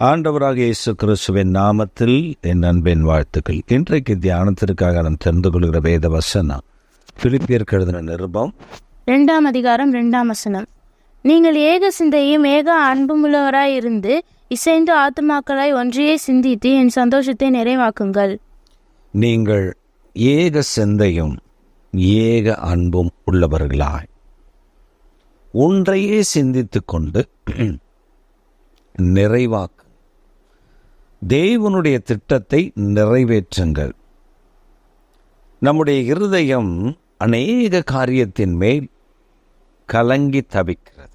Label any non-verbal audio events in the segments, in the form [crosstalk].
ஆண்டவராக இயேசு கிறிஸ்துவின் நாமத்தில் என் அன்பின் வாழ்த்துக்கள். இன்றைக்கு தியானத்திற்காக நாம் தெரிந்து கொள்கிற வேத வசனம் பிலிப்பியர் நிருபம். இரண்டாம் அதிகாரம் இரண்டாம் வசனம். நீங்கள் ஏக சிந்தையும் ஏக அன்புமுள்ளவராய் இருந்து இசைந்து ஆத்துமாக்களாய் ஒன்றையே சிந்தித்து என் சந்தோஷத்தை நிறைவாக்குங்கள். நீங்கள் ஏக சிந்தையும் ஏக அன்பும் உள்ளவர்களாய். ஒன்றையே சிந்தித்துக் கொண்டு [clears throat] நிறைவாக்கு தேவனுடைய திட்டத்தை நிறைவேற்றுங்கள். நம்முடைய இருதயம் அநேக காரியத்தின் மேல் கலங்கி தவிக்கிறது.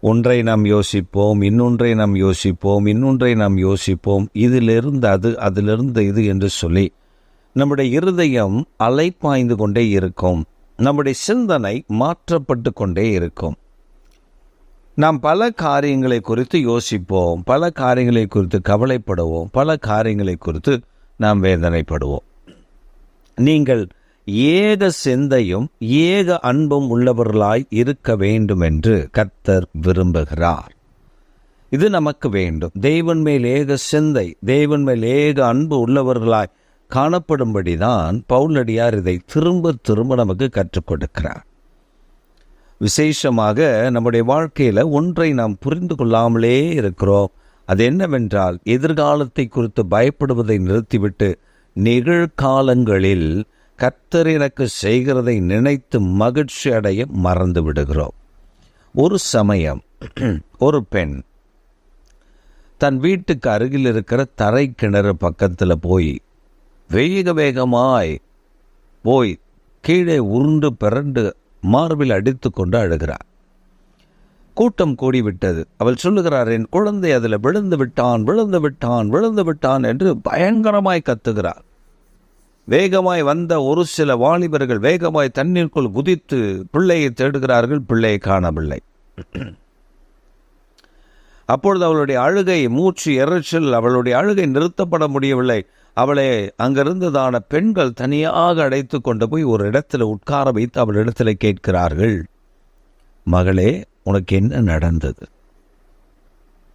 ஒன்றை நாம் யோசிப்போம் இன்னொன்றை நாம் யோசிப்போம் இன்னொன்றை நாம் யோசிப்போம். இதிலிருந்து அது அதிலிருந்து இது என்று சொல்லி நம்முடைய இருதயம் அலைப்பாய்ந்து கொண்டே இருக்கும். நம்முடைய சிந்தனை மாற்றப்பட்டு கொண்டே இருக்கும். நாம் பல காரியங்களை குறித்து யோசிப்போம் பல காரியங்களை குறித்து கவலைப்படுவோம் பல காரியங்களை குறித்து நாம் வேதனைப்படுவோம். நீங்கள் ஏக சிந்தையும் ஏக அன்பும் உள்ளவர்களாய் இருக்க வேண்டும் என்று கர்த்தர் விரும்புகிறார். இது நமக்கு வேண்டும். தெய்வன் மேல் ஏக சிந்தை தெய்வன் மேல் ஏக அன்பு உள்ளவர்களாய் காணப்படும்படிதான் பவுலடியார் இதை திரும்ப திரும்ப நமக்கு கற்றுக் கொடுக்கிறார். விசேஷமாக நம்முடைய வாழ்க்கையில் ஒன்றை நாம் புரிந்து கொள்ளாமலே இருக்கிறோம். அது என்னவென்றால் எதிர்காலத்தை குறித்து பயப்படுவதை நிறுத்திவிட்டு நிகழ்காலங்களில் கர்த்தர் எனக்கு செய்கிறதை நினைத்து மகிழ்ச்சி அடைய மறந்து விடுகிறோம். ஒரு சமயம் ஒரு பெண் தன் வீட்டுக்கு அருகில் இருக்கிற தரை கிணறு பக்கத்தில் போய் வேக வேகமாய் போய் கீழே உருண்டு பிறண்டு மார்பில் அடித்து கொண்டு அழுகிறார். கூட்டம் கூடிவிட்டது. அவள் சொல்லுகிறார் என் குழந்தை அதில் விழுந்து விட்டான் விழுந்து விட்டான் விழுந்து விட்டான் என்று பயங்கரமாய் கத்துகிறார். வேகமாய் வந்த ஒரு சில வாலிபர்கள் வேகமாய் தண்ணீருக்குள் குதித்து பிள்ளையை தேடுகிறார்கள் பிள்ளையை காணவில்லை. அப்பொழுது அவளுடைய அழுகை மூச்சு எரிச்சல் அவளுடைய அழுகை நிறுத்தப்பட முடியவில்லை. அவளை அங்கிருந்ததான பெண்கள் தனியாக அடைத்து கொண்டு போய் ஒரு இடத்துல உட்கார வைத்து அவளிடத்துல கேட்கிறார்கள். மகளே உனக்கு என்ன நடந்தது?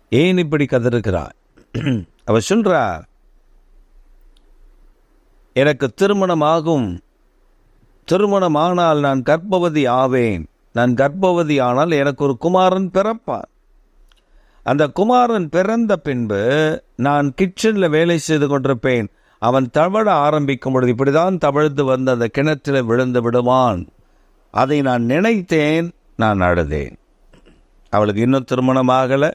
ஏன் இப்படி கதறுகிறாய்? [clears throat] அவ சொல்றா எனக்கு திருமணமாகும். திருமணமானால் நான் கர்ப்பவதி ஆவேன். நான் கர்ப்பவதி ஆனால் எனக்கு ஒரு குமாரன் பிறப்பான். அந்த குமாரன் பிறந்த பின்பு நான் கிச்சனில் வேலை செய்து கொண்டிருப்பேன். அவன் தவழ ஆரம்பிக்கும் பொழுது இப்படிதான் தவழ்ந்து வந்து அந்த கிணற்றில் விழுந்து விடுவான். அதை நான் நினைத்தேன் நான் அழுதேன். அவளுக்கு இன்னும் திருமணம் ஆகலை.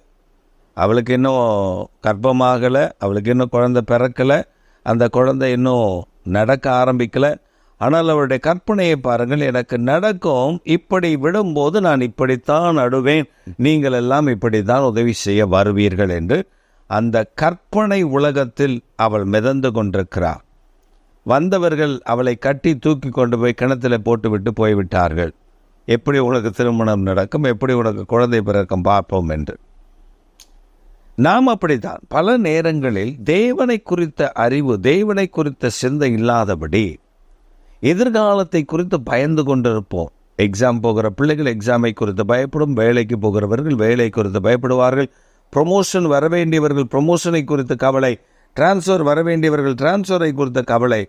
அவளுக்கு இன்னும் கர்ப்பமாகலை அவளுக்கு இன்னும் குழந்தை பிறக்கலை. அந்த குழந்தை இன்னும் நடக்க ஆரம்பிக்கலை. ஆனால் அவருடைய கற்பனையை பாருங்கள் எனக்கு நடக்கும் இப்படி விடும்போது நான் இப்படித்தான் நடுவேன். நீங்கள் எல்லாம் இப்படித்தான் உதவி செய்ய வருவீர்கள் என்று அந்த கற்பனை உலகத்தில் அவள் மிதந்து கொண்டிருக்கிறார் வந்தவர்கள் அவளை கட்டி தூக்கி கொண்டு போய் கிணத்துல போட்டுவிட்டு போய்விட்டார்கள். எப்படி உனக்கு திருமணம் நடக்கும் எப்படி உனக்கு குழந்தை பிறக்கும் பார்ப்போம் என்று. நாம் அப்படித்தான் பல நேரங்களில் தேவனை குறித்த அறிவு தேவனை குறித்த சிந்தை இல்லாதபடி எதிர்காலத்தை குறித்து பயந்து கொண்டிருப்போம். எக்ஸாம் போகிற பிள்ளைகள் எக்ஸாமை குறித்து பயப்படும். வேலைக்கு போகிறவர்கள் வேலை குறித்து பயப்படுவார்கள். ப்ரொமோஷன் வர வேண்டியவர்கள் ப்ரொமோஷனை குறித்து கவலை. டிரான்ஸ்ஃபர் வர வேண்டியவர்கள் டிரான்ஸ்ஃபரை குறித்த கவலை.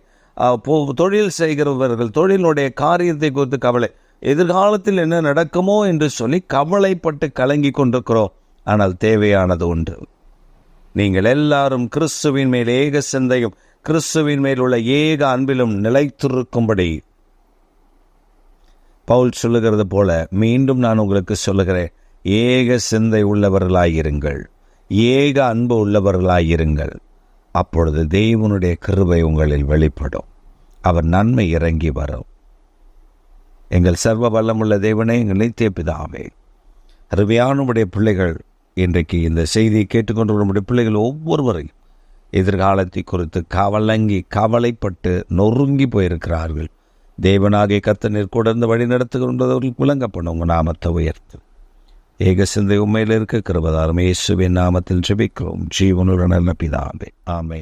போ தொழில் செய்கிறவர்கள் தொழிலுடைய காரியத்தை குறித்து கவலை. எதிர்காலத்தில் என்ன நடக்குமோ என்று சொல்லி கவலைப்பட்டு கலங்கி கொண்டிருக்கிறோம். ஆனால் தேவையானது உண்டு நீங்கள் எல்லாரும் கிறிஸ்துவின் மேல் ஏக சிந்தையும் கிறிஸ்துவின் மேல் உள்ள ஏக அன்பிலும் நிலைத்திருக்கும்படி பவுல் சொல்லுகிறது போல மீண்டும் நான் உங்களுக்கு சொல்லுகிறேன் ஏக சிந்தை உள்ளவர்களாயிருங்கள். ஏக அன்பு உள்ளவர்களாயிருங்கள். அப்பொழுது தெய்வனுடைய கிருபை உங்களில் வெளிப்படும். அவர் நன்மை இறங்கி வரும். எங்கள் சர்வ வல்லமுள்ள தேவனே எங்கள் நித்திய பிதாவே அருமையானுடைய பிள்ளைகள் இன்றைக்கு இந்த செய்தியை கேட்டுக்கொண்டு நம்முடைய பிள்ளைகள் ஒவ்வொருவரையும் எதிர்காலத்தை குறித்து கவலங்கி கவலைப்பட்டு நொறுங்கி போயிருக்கிறார்கள். தேவனாகிய கத்தனில் கூடர்ந்து வழி நடத்துகின்றவர்கள் விளங்கப்படும். உங்கள் நாமத்தை உயர்த்து. ஏக சிந்தை உண்மையில் இருக்க கிருபதாரம் இயேசுவின் நாமத்தில் ஜெபிக்கிறோம். ஜீவனுடன் நல்ல பிதாவே. ஆமே